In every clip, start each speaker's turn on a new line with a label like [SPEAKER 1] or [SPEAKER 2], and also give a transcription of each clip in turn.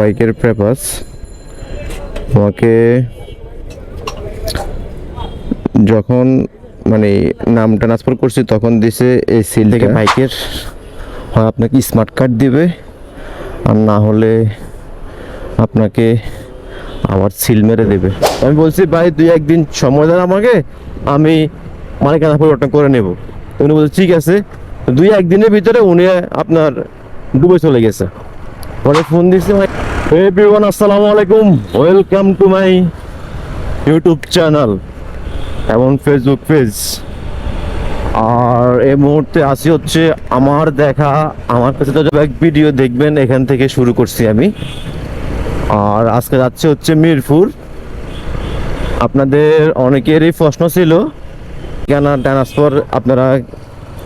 [SPEAKER 1] বাইকের পেপাস আমাকে যখন মানে নাম ট্রান্সফার করছি তখন দিছে এই সিল থেকে বাইকের হয় আপনাকে স্মার্ট কার্ড দিবে আর না হলে আপনাকে আবার সিল মেরে দেবে। আমি বলছি ভাই দুই একদিন সময় দেন আমাকে আমি মালিকানা পরিবর্তন করে নেব। উনি বলছে ঠিক আছে। দুই একদিনের ভিতরে উনি আপনার ডুবে চলে গেছে। পরে ফোন দিচ্ছে ভাই এভরিওয়ান আসসালামু আলাইকুম welcome to my YouTube channel এবং ফেসবুক পেজ আর এই মুহূর্তে আসি হচ্ছে আমার দেখা, আমার কাছে তো এক ভিডিও দেখবেন, এখান থেকে শুরু করছি আমি। আর আজকে যাচ্ছে হচ্ছে মিরপুর। আপনাদের অনেকেরই প্রশ্ন ছিল, কেন ট্রান্সফার আপনারা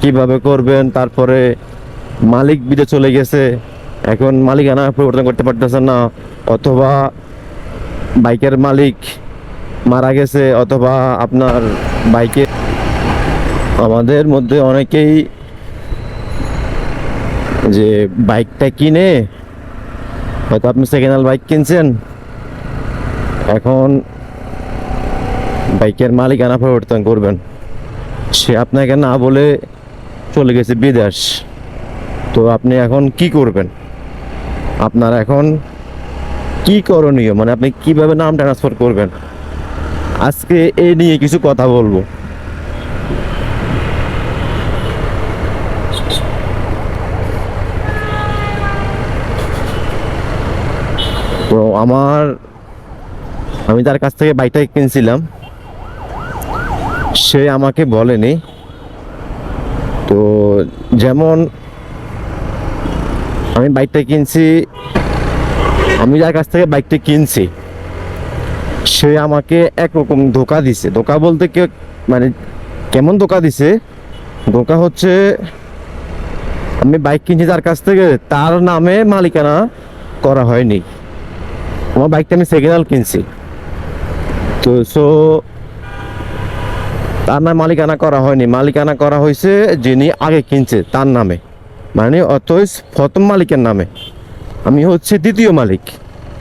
[SPEAKER 1] কীভাবে করবেন, তারপরে মালিক বিদে চলে গেছে। এখন মালিকানা পরিবর্তন করতে পারতেছেন না, অথবা বাইকের মালিক মারা গেছে, অথবা আপনার বাইকে আমাদের মধ্যে অনেকেই যে বাইকটা কিনে, হয়তো আপনি সেকেন্ড হ্যান্ড বাইক কিনছেন। এখন বাইকের মালিক মালিকানা পরিবর্তন করবেন। সে আপনাকে না বলে চলে গেছে বিদেশ। তো আপনি এখন কি করবেন? আপনার এখন কি করণীয়? মানে আপনি কীভাবে নাম ট্রান্সফার করবেন? আজকে এই নিয়ে কিছু কথা বলব। তো আমার, আমি তার কাছ থেকে বাইকটা কিনছিলাম। সে আমাকে বলেনি। তো যেমন আমি বাইকটা কিনছি। আমি যার কাছ থেকে বাইকটা কিনছি, সে আমাকে একরকম ধোকা দিছে। ধোকা বলতে কে মানে কেমন ধোকা দিছে? ধোকা হচ্ছে, আমি বাইক কিনছি তার কাছ থেকে, তার নামে মালিকানা করা হয়নি। আমার বাইকটা আমি সেকেন্ড হ্যান্ড কিনছি। তো সো তার নামে মালিকানা করা হয়নি। মালিকানা করা হয়েছে যিনি আগে কিনছে, তার নামে। মানে অথচ প্রথম মালিকের নামে। আমি হচ্ছে দ্বিতীয় মালিক।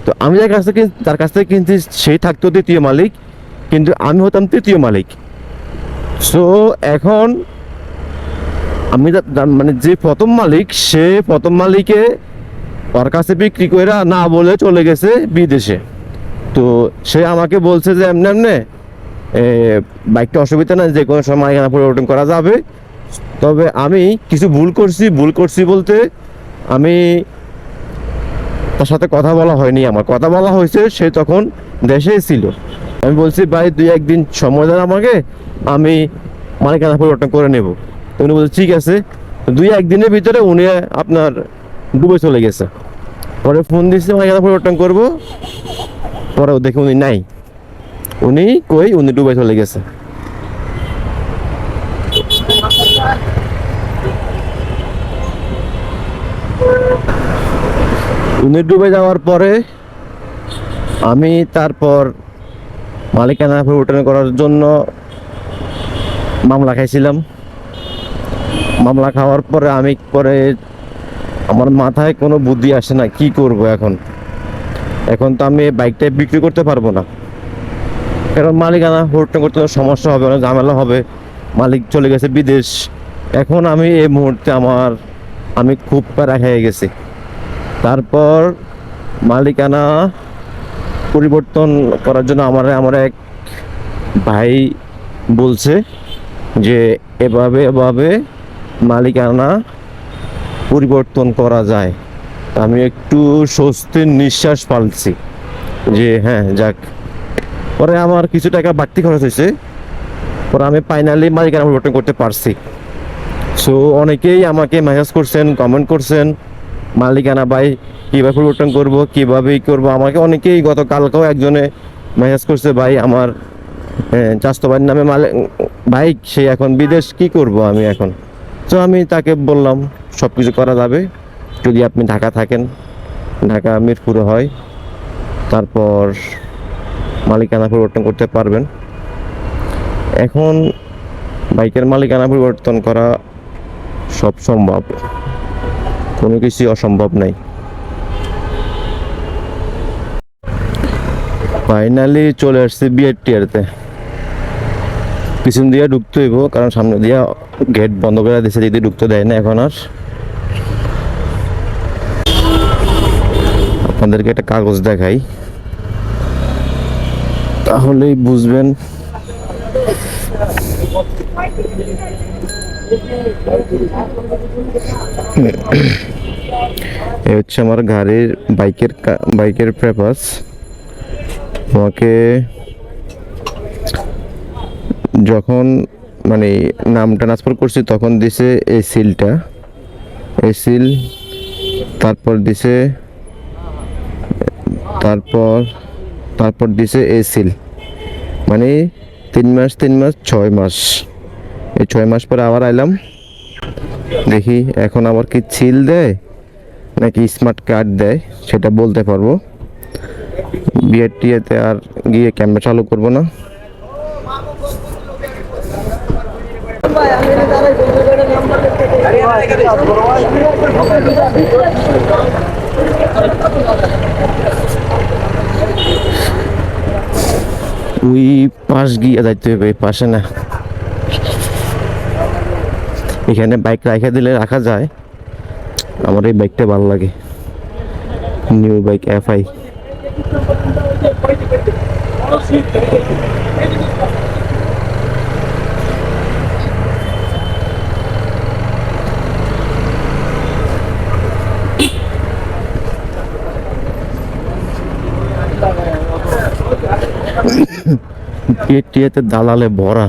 [SPEAKER 1] তো আমি যার কাছ থেকে তার কাছ থেকে কিনছি, সেই থাকতো দ্বিতীয় মালিক, কিন্তু আমি হতাম তৃতীয় মালিক। সো এখন আমি মানে যে প্রথম মালিক, সে প্রথম মালিকে ওর কাছে বিক্রি করে না বলে চলে গেছে বিদেশে। তো সে আমাকে বলছে যে, এমনি এমনি বাইকটা অসুবিধা না যে কোনো সময় মালিকানা পরিবর্তন করা যাবে। তবে আমি কিছু ভুল করছি ভুল করছি বলতে আমি তার সাথে কথা বলা হয়নি আমার। কথা বলা হয়েছে, সে তখন দেশে ছিল। আমি বলছি, ভাই দুই একদিন সময় দেন আমাকে, আমি মালিকানা পরিবর্তন করে নেব। উনি বলছে, ঠিক আছে। দুই একদিনের ভিতরে উনি আপনার ডুবে চলে গেছে। পরে ফোন দিচ্ছে মালিকানা পরিবর্তন করব। পরে দেখে উনি নাই। উনি কই? উনি ডুবে চলে গেছে। উনি ডুবে যাওয়ার পরে আমি তারপর মালিকানা পরিবর্তন করার জন্য মামলা খাইছিলাম। মামলা খাওয়ার পরে আমি পরে আমার মাথায় কোনো বুদ্ধি আসে না, কি করব এখন? এখন তো আমি এই বাইকটা বিক্রি করতে পারব না। কারণ মালিকানা পরিবর্তন করতে সমস্যা হবে অনেক ঝামেলা হবে। মালিক চলে গেছে বিদেশ। এখন আমি এই মুহূর্তে আমার, আমি খুব প্যারা খেয়ে গেছি। তারপর মালিকানা পরিবর্তন করার জন্য আমার আমার এক ভাই বলছে যে এভাবে এভাবে মালিকানা পরিবর্তন করা যায়। আমি একটু স্বস্তির নিঃশ্বাস পালছি যে হ্যাঁ যাক। পরে আমার কিছু টাকা বাড়তি খরচ হয়েছে। পরে আমি ফাইনালি মালিকানা পরিবর্তন করতে পারছি। সো অনেকেই আমাকে মেসেজ করছেন কমেন্ট করছেন। মালিকানা ভাই, কীভাবে পরিবর্তন করব, কীভাবে ই করব? আমাকে অনেকেই গতকালকেও একজনে মেসেজ করছে, ভাই, আমার ভাইয়ের নামে মালে বাইক সে এখন বিদেশ, কি করব আমি এখন? তো আমি তাকে বললাম সব কিছু করা যাবে। যদি আপনি ঢাকা থাকেন, ঢাকা, মিরপুরে হয়, তারপর মালিকানা পরিবর্তন করতে পারবেন। এখন বাইকের মালিকানা পরিবর্তন করা সব সম্ভব। কোনো কিছুই অসম্ভব নাই। ফাইনালি চলে আসছে বিয়ের টিয়ারতে পিছন দিয়ে ঢুকতে হইব, কারণ সামনে দিয়ে গেট বন্ধ করে দিয়েছে যদি ঢুকতে দেয় না এখন আর। আপনাদেরকে একটা কাগজ দেখাই। তাহলেই বুঝবেন। এ হচ্ছে আমার গাড়ির বাইকের বাইকের পেপারস। তোমাকে যখন মানে নাম ট্রান্সফার করছি, তখন দিছে এই সিলটা। এই সিল, তারপর দিছে, তারপর তারপর দিছে এই সিল। মানে তিন মাস তিন মাস, ছয় মাস। এই ছয় মাস পরে আবার আইলাম। দেখি এখন আবার কি ছিল দেয়, নাকি স্মার্ট কার্ড দেয়, সেটা বলতে পারব। বিয়ের টিয়েতে আর গিয়ে ক্যামেরা চালু করব না। ওই পাশ গিয়ে যাইতে হবে পাশে না। এখানে বাইক রাখা দিলে রাখা যায়। আমার এই বাইকটা ভালো লাগে। নিউ বাইক এফ আই টিয়াতে দালালে ভরা।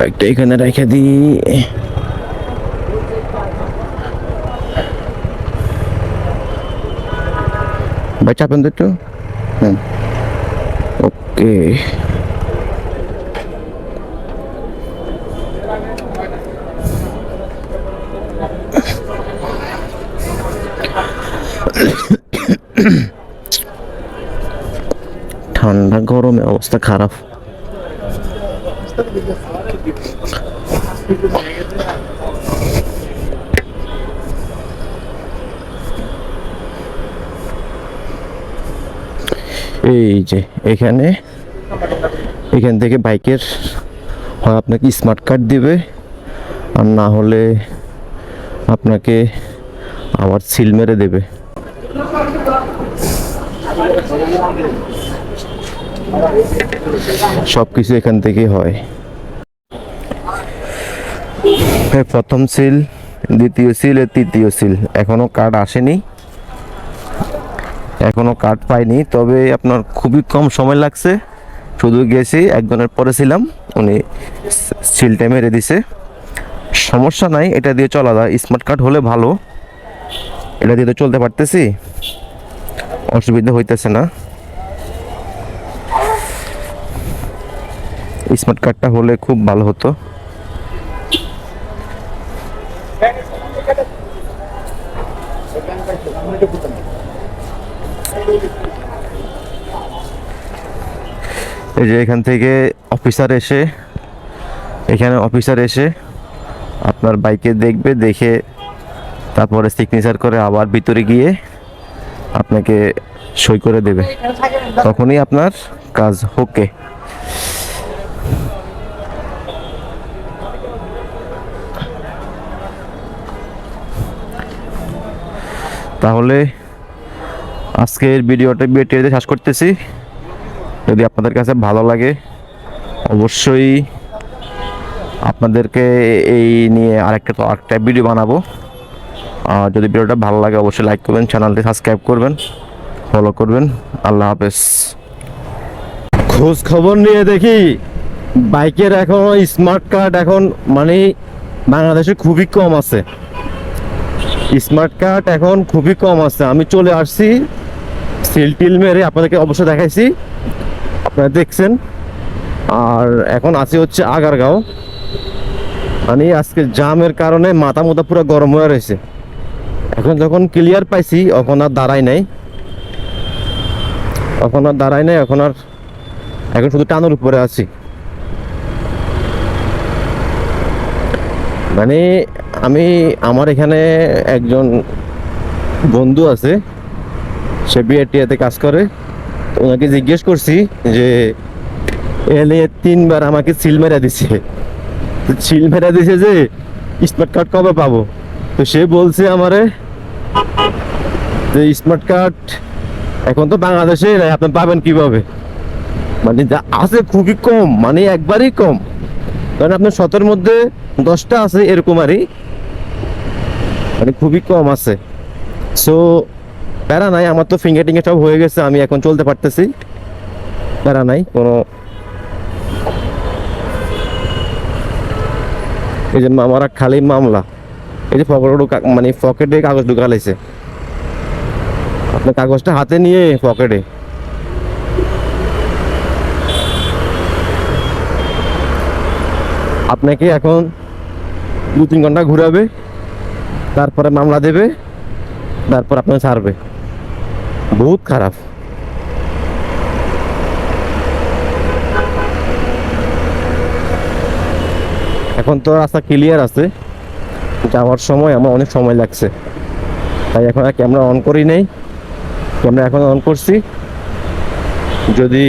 [SPEAKER 1] বাইকটা এখানে রেখে দিই ভাই চাপেন তো একটু হ্যাঁ ওকে ঠান্ডা গরমে অবস্থা খারাপ এই যে এখানে, এখান থেকে বাইকের হয় আপনাকে স্মার্ট কার্ড দিবে, আর না হলে আপনাকে আবার সিল মেরে দেবে। সব কিছু এখান থেকেই হয়। প্রথম সিল দ্বিতীয় সিল তৃতীয় সিল এখনও কার্ড আসেনি। এখনও কার্ড পাইনি, তবে আপনার খুবই কম সময় লাগছে। শুধু গেছি, একজনের পরে ছিলাম, উনি সিলটা মেরে দিছে। সমস্যা নাই, এটা দিয়ে চলা যায়। স্মার্ট কার্ড হলে ভালো। এটা দিয়ে তো চলতে পারতেছি। অসুবিধা হইতেছে না। স্মার্ট কার্ডটা হলে খুব ভালো হতো। এই যে এখান থেকে অফিসার এসে, এখানে অফিসার এসে আপনার বাইকে দেখবে, দেখে তারপরে সিগনেচার করে আবার ভিতরে গিয়ে আপনাকে সই করে দেবে। তখনই আপনার কাজ ওকে তাহলে আজকের ভিডিওটা বিয়েটিতে শেষ করতেছি। যদি আপনাদের কাছে ভালো লাগে, অবশ্যই আপনাদেরকে এই নিয়ে আরেকটা তো আরেকটা ভিডিও বানাবো। আর যদি ভিডিওটা ভালো লাগে, অবশ্যই লাইক করবেন চ্যানেলটি সাবস্ক্রাইব করবেন ফলো করবেন। আল্লাহ হাফেজ। খোঁজ খবর নিয়ে দেখি, বাইকের এখন স্মার্ট কার্ড এখন মানে বাংলাদেশে খুবই কম আছে। স্মার্ট কার্ড এখন খুবই কম আছে। আমি চলে আসছি সিল টিল মেরে, আপনাদেরকে অবশ্যই দেখাইছি। আপনারা দেখছেন। আর এখন আছি হচ্ছে আগারগাঁও। মানে আজকে জামের কারণে মাথা মোতা পুরো গরম হয়ে রয়েছে। এখন যখন ক্লিয়ার পাইছি, এখন আর দাঁড়াই নাই। এখন আর দাঁড়াই নাই, এখন আর এখন শুধু টানোর উপরে আছি। মানে আমি, আমার এখানে একজন বন্ধু আছে, সে বিআরটিআতে কাজ করে। ওনাকে জিজ্ঞেস করছি যে, এলে তিনবার আমাকে সিল মেরা দিছে। সিল মেরা দিছে যে, স্মার্ট কার্ড কবে পাবো? তো সে বলছে আমারে যে, স্মার্ট কার্ড এখন তো বাংলাদেশে নাই, আপনি পাবেন কীভাবে? মানে যা আছে খুবই কম মানে একবারই কম। কারণ আপনার শতের মধ্যে দশটা আছে এরকম আরই মানে খুবই কম আছে। সো প্যারা নাই, আমার তো ফিঙ্গার টিঙ্গার সব হয়ে গেছে, আমি এখন চলতে পারতেছি। প্যারা নাই, কোনো এই যে আমার খালি মামলা। এই যে পকেটে মানে পকেটে কাগজ ঢুকালাইছে আপনার কাগজটা হাতে নিয়ে পকেটে আপনাকে এখন দু তিন ঘণ্টা ঘুরাবে, তারপরে মামলা দেবে, তারপর আপনাকে ছাড়বে। বহুত খারাপ। এখন তো রাস্তা ক্লিয়ার আছে, যাওয়ার সময় আমার অনেক সময় লাগছে। তাই এখন আর ক্যামেরা অন করি নাই। ক্যামেরা এখন অন করছি। যদি